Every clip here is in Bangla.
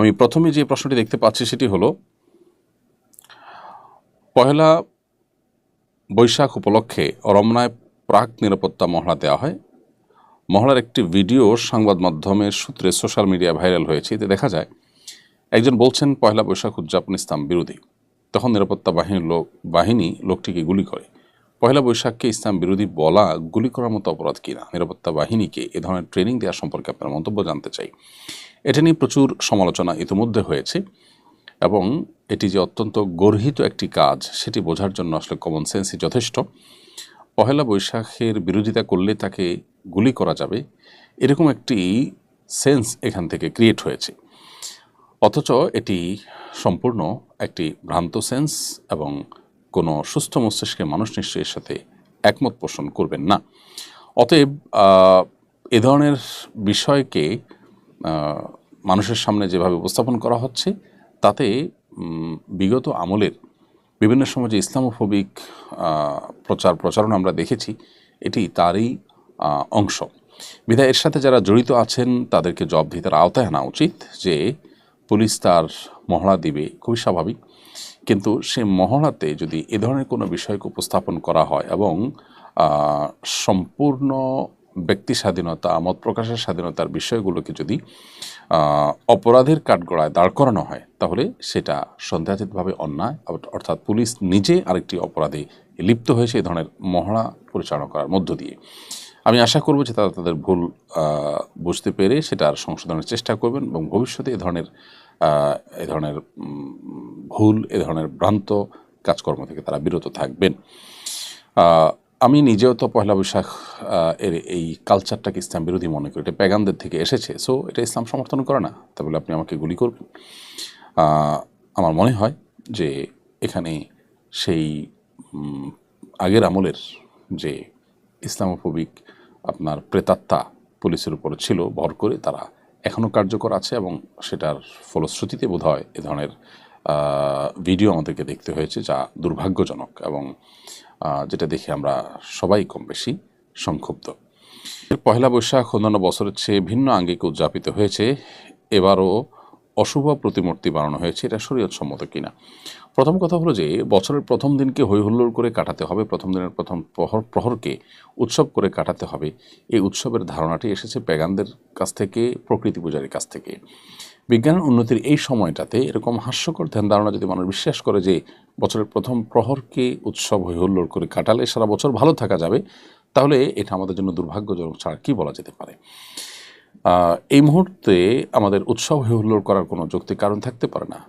আমি প্রথমে যে প্রশ্নটি দেখতে পাচ্ছি সেটি হলো, পহেলা বৈশাখ উপলক্ষে রমনায় প্রাক নিরাপত্তা মহড়া দেওয়া হয়। মহড়ার একটি ভিডিও সংবাদ মাধ্যমের সূত্রে সোশ্যাল মিডিয়া ভাইরাল হয়েছে। এতে দেখা যায়, একজন বলছেন পয়লা বৈশাখ উদযাপন ইসলাম বিরোধী। তখন নিরাপত্তা বাহিনীর লোক, বাহিনী লোকটিকে গুলি করে। পয়লা বৈশাখকে ইসলাম বিরোধী বলা গুলি করার মতো অপরাধ কিনা নিরাপত্তা বাহিনীকে এ ধরনের ট্রেনিং দেওয়া সম্পর্কে আপনার মন্তব্য জানতে চাই। এটা নিয়ে প্রচুর সমালোচনা ইতিমধ্যে হয়েছে এবং এটি যে অত্যন্ত গর্হিত একটি কাজ, সেটি বোঝার জন্য আসলে কমন সেন্সই যথেষ্ট। পহেলা বৈশাখের বিরোধিতা করলে তাকে গুলি করা যাবে, এরকম একটি সেন্স এখান থেকে ক্রিয়েট হয়েছে। অথচ এটি সম্পূর্ণ একটি ভ্রান্ত সেন্স এবং কোনো সুস্থ মস্তিষ্কের মানুষ নিশ্চয়ই এর সাথে একমত পোষণ করবেন না। অতএব এ ধরনের বিষয়কে মানুষের সামনে যেভাবে উপস্থাপন করা হচ্ছে, তাতে বিগত আমলের বিভিন্ন সময় যে ইসলামোফোবিক প্রচার প্রচারণা আমরা দেখেছি, এটি তারই অংশ। বিধায় এর সাথে যারা জড়িত আছেন, তাদেরকে জব জবাবদিহিতার আওতায় আনা উচিত যে, পুলিশ তার মহড়া দিবে, খুবই স্বাভাবিক। কিন্তু সে মহড়াতে যদি এ ধরনের কোনো বিষয়কে উপস্থাপন করা হয় এবং সম্পূর্ণ ব্যক্তি স্বাধীনতা মত প্রকাশের স্বাধীনতার বিষয়গুলোকে যদি অপরাধের কাঠগড়ায় দাঁড় করানো হয়, তাহলে সেটা সন্দেহাতীতভাবে অন্যায় অর্থাৎ পুলিশ নিজে আরেকটি অপরাধে লিপ্ত হয়েছে এই ধরনের মহড়া পরিচালনা করার মধ্য দিয়ে। আমি আশা করব যে তারা তাদের ভুল বুঝতে পেরে সেটার সংশোধনের চেষ্টা করবেন এবং ভবিষ্যতে এ ধরনের এ ধরনের ভুল, এ ধরনের ভ্রান্ত কাজকর্ম থেকে তারা বিরত থাকবেন। আমি নিজেও তো পয়লা বৈশাখ এর এই কালচারটাকে ইসলাম বিরোধী মনে করি। এটা প্যাগানদের থেকে এসেছে সো এটা ইসলাম সমর্থন করে না। তা বলে আপনি আমাকে গুলি করবেন। আমার মনে হয় যে এখানে সেই আগের আমলের যে ইসলামোফোবিক আপনার প্রেতাত্মা পুলিশের উপর ছিল, ভর করে তারা এখনও কার্যকর আছে এবং সেটার ফলশ্রুতিতে বোধ হয় এ ধরনের ভিডিও আমাদেরকে দেখতে হয়েছে যা দুর্ভাগ্যজনক এবং যেটা দেখে আমরা সবাই কম বেশি সংক্ষুব্ধ। পহেলা বৈশাখ অন্যান্য বছরের চেয়ে ভিন্ন আঙ্গিকে উদযাপিত হয়েছে। এবারও অশুভ প্রতিমূর্তি বানানো হয়েছে, এটা শরীয়ত সম্মত কিনা? প্রথম কথা হলো যে, বছরের প্রথম দিনকে হই হুল্লোড় করে কাটাতে হবে, প্রথম দিনের প্রথম প্রহর প্রহরকে উৎসব করে কাটাতে হবে। এই উৎসবের ধারণাটি এসেছে প্যাগানদের কাছ থেকে, প্রকৃতি পূজারীর কাছ থেকে। বিজ্ঞানের উন্নতির এই সময়টাতে এরকম হাস্যকর ধ্যান ধারণা যদি মানুষ বিশ্বাস করে যে বছরের প্রথম প্রহরকে উৎসব হয়ে হুল্লোড় করে কাটালে সারা বছর ভালো থাকা যাবে। তাহলে এটা আমাদের জন্য দুর্ভাগ্যজনক ছাড়া কী বলা যেতে পারে? এই মুহূর্তে আমাদের উৎসব হয়ে হুল্লোড় করার কোনো যৌক্তিক কারণ থাকতে পারে না।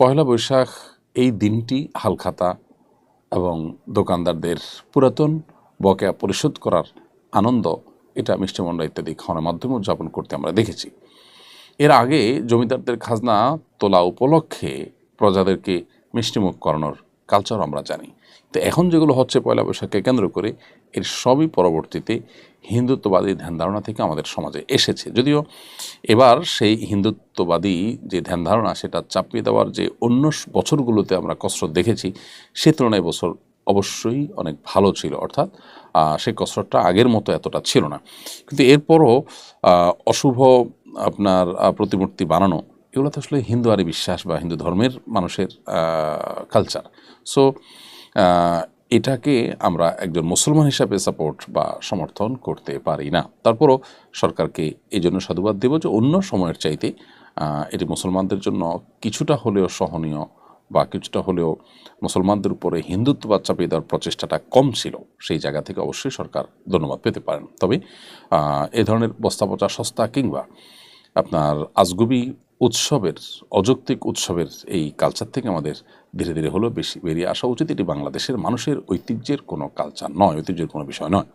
পয়লা বৈশাখ এই দিনটি হালখাতা এবং দোকানদারদের পুরাতন বকেয়া পরিশোধ করার আনন্দ, এটা মিষ্টিমন্ডা ইত্যাদি খাওয়ানোর মাধ্যমে উদযাপন করতে আমরা দেখেছি। এর আগে জমিদারদের খাজনা তোলা উপলক্ষে প্রজাদেরকে মিষ্টিমুখ করানোর কালচার আমরা জানি। তো এখন যেগুলো হচ্ছে পয়লা বৈশাখকে কেন্দ্র করে, এর সবই পরবর্তীতে হিন্দুত্ববাদী ধ্যান ধারণা থেকে আমাদের সমাজে এসেছে। যদিও এবার সেই হিন্দুত্ববাদী যে ধ্যান ধারণা সেটা চাপিয়ে দেওয়ার যে অন্য বছরগুলোতে আমরা কসরত দেখেছি, সে তুলনায় বছর অবশ্যই অনেক ভালো ছিল। অর্থাৎ সেই কসরতটা আগের মতো এতটা ছিল না। কিন্তু এরপরও অশুভ আপনার প্রতিমূর্তি বানানো এগুলো তো আসলে হিন্দু আরি বিশ্বাস বা হিন্দু ধর্মের মানুষের কালচার সো এটাকে আমরা একজন মুসলমান হিসাবে সাপোর্ট বা সমর্থন করতে পারি না। তারপরও সরকারকে এই জন্য সাধুবাদ দেব যে অন্য সময়ের চাইতে এটি মুসলমানদের জন্য কিছুটা হলেও সহনীয় বা কিছুটা হলেও মুসলমানদের উপরে হিন্দুত্ববাদ চাপিয়ে দেওয়ার প্রচেষ্টাটা কম ছিল। সেই জায়গা থেকে অবশ্যই সরকার ধন্যবাদ পেতে পারেন। তবে এ ধরনের বস্তা পচা সস্তা কিংবা আপনার আজগুবি উৎসবের, অযৌক্তিক উৎসবের এই কালচার থেকে আমাদের ধীরে ধীরে হলেও বেশি বেরিয়ে আসা উচিত। এটি বাংলাদেশের মানুষের ঐতিহ্যের কোনো কালচার নয়, ঐতিহ্যের কোনো বিষয় নয়।